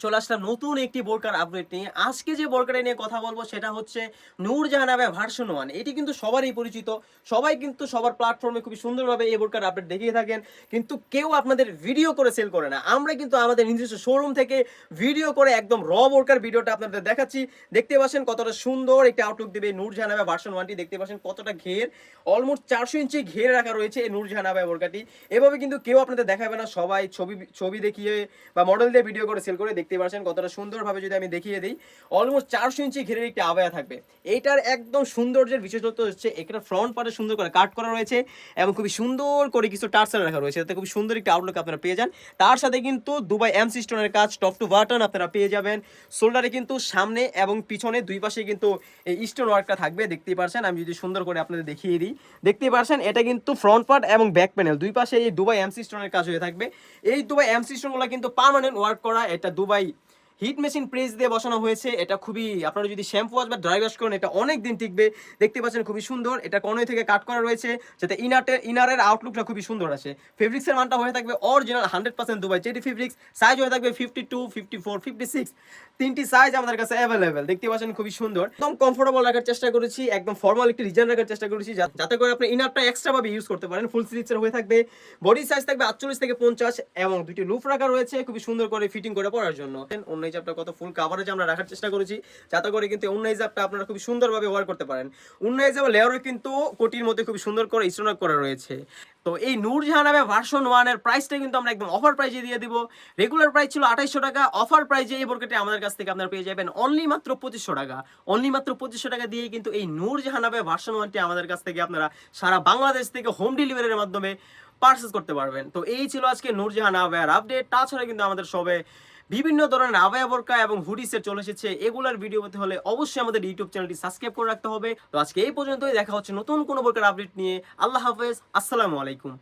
চলে আসলাম নতুন একটি বোরকার আপডেট নিয়ে। আজকে যে বোরকাটা নিয়ে কথা বলব সেটা হচ্ছে নূরজাহান আবে ভার্সন ওয়ান এটি কিন্তু সবারই পরিচিত। সবাই কিন্তু সবার প্ল্যাটফর্মে খুবই সুন্দরভাবে এই বোরকার আপডেট দেখিয়ে থাকেন। কিন্তু কেউ আপনাদের ভিডিও করে সেল করে না। আমরা কিন্তু আমাদের নিজস্ব শোরুম থেকে ভিডিও করে একদম র বোরকার ভিডিওটা আপনাদের দেখাচ্ছি। দেখতে পাচ্ছেন কতটা সুন্দর একটি আউটলুক দেবে নূরজাহান আবে ভার্সন ওয়ানটি দেখতে পাচ্ছেন কতটা ঘের। অলমোস্ট চারশো ইঞ্চি ঘের রাখা রয়েছে এই নূরজাহান আবে বোরকাটি। এভাবে কিন্তু কেউ আপনাদের দেখাবে না। সবাই ছবি ছবি দেখিয়ে বা মডেল দিয়ে ভিডিও করে সেল করে দেখতে পাচ্ছেন, কতটা সুন্দরভাবে যদি আমি দেখিয়ে দিই অলমোস্ট চারশো ইঞ্চি ঘেরের একটি আবায়া থাকবে। এইটার একদম সৌন্দর্যের বিশেষত্ব হচ্ছে, এখানে ফ্রন্ট পার্টে সুন্দর করে কাট করা রয়েছে এবং খুবই সুন্দর করে কিছু টার্সার রাখা রয়েছে। যাতে খুবই সুন্দর একটি আউটলুক আপনারা পেয়ে যান। তার সাথে কিন্তু দুবাই এম স্টোনের কাজ টপ টু বাটন আপনারা পেয়ে যাবেন। শোল্ডারে কিন্তু সামনে এবং পিছনে দুই পাশে কিন্তু এই স্টোন ওয়ার্কটা থাকবে, দেখতেই পারছেন আমি যদি সুন্দর করে আপনাদের দেখিয়ে দিই, দেখতেই পারছেন এটা কিন্তু ফ্রন্ট পার্ট এবং ব্যাক প্যানেল দুই পাশে এই দুবাই এমসি স্টোনের কাজ হয়ে থাকবে। এই দুবাই এমসি স্টোনগুলো কিন্তু পার্মানেন্ট ওয়ার্ক করা, এটা দুবাই バイ হিট মেশিন প্রেস দিয়ে বসানো হয়েছে। এটা খুবই, আপনারা যদি শ্যাম্পু ওয়াশ বা ড্রাই ওয়াশ করেন, এটা অনেক দিন টিকবে। দেখতে পাচ্ছেন খুবই সুন্দর। এটা কনই থেকে কাট করা রয়েছে, যাতে ইনারের ইনারের আউটলুকটা খুবই সুন্দর আসে। ফেব্রিক্সের মানটা হয়ে থাকবে অরিজিনাল হান্ড্রেড পার্সেন্ট দুবাই যেটি ফেব্রিক্স সাইজ হয়ে থাকবে fifty two fifty four fifty six তিনটি সাইজ আমাদের কাছে অ্যাভেলেবেল দেখতে পাচ্ছেন খুবই সুন্দর। একদম কমফোর্টেবল রাখার চেষ্টা করেছি, একদম ফর্মাল একটি ডিজাইন রাখার চেষ্টা করেছি যাতে করে আপনি ইনারটা এক্সট্রা ভাবে ইউজ করতে পারেন। ফুল স্লিভসের হয়ে থাকবে। বডি সাইজ থাকবে আটচল্লিশ থেকে পঞ্চাশ এবং দুটি লুপ রাখা রয়েছে, খুবই সুন্দর করে ফিটিং করে পরার জন্য। অন্য হিসাবটা কত ফুল কাভারেজ আমরা রাখার চেষ্টা করেছি। যাতে করে কিন্তু অন্য হিসাবটা আপনারা খুব সুন্দরভাবে ব্যবহার করতে পারেন। অন্য হিসাবে লেয়ারও কিন্তু কোটির মধ্যে খুব সুন্দর করে স্টোন করা রয়েছে। তো এই নূরজাহান আবে ভার্সন ওয়ানের প্রাইসটা কিন্তু আমরা একদম অফার প্রাইজে দিয়ে দিব। রেগুলার প্রাইস ছিল আঠাইশশো টাকা অফার প্রাইজে এই বোরকাটি আমাদের কাছ থেকে আপনারা পেয়ে যাবেন অনলি মাত্র পঁচিশশো টাকা। অনলি মাত্র পঁচিশশো টাকা দিয়ে কিন্তু এই নূরজাহান আবে ভার্সন ওয়ানটি আমাদের কাছ থেকে আপনারা সারা বাংলাদেশ থেকে হোম ডেলিভারির মাধ্যমে পার্সেস করতে পারবেন। তো এই ছিল আজকে নূরজাহান আবেয়ার আপডেট তাছাড়া কিন্তু আমাদের সবে বিভিন্ন ধরনের আবায়া বোরকা এবং হুডিসের চলে এসেছে। এগুলার ভিডিও পেতে হলে অবশ্যই আমাদের ইউটিউব চ্যানেলটি সাবস্ক্রাইব করে রাখতে হবে। তো আজকে এই পর্যন্তই, দেখা হচ্ছে নতুন কোনো বোরকার আপডেট নিয়ে। আল্লাহ হাফেজ, আসসালামু আলাইকুম।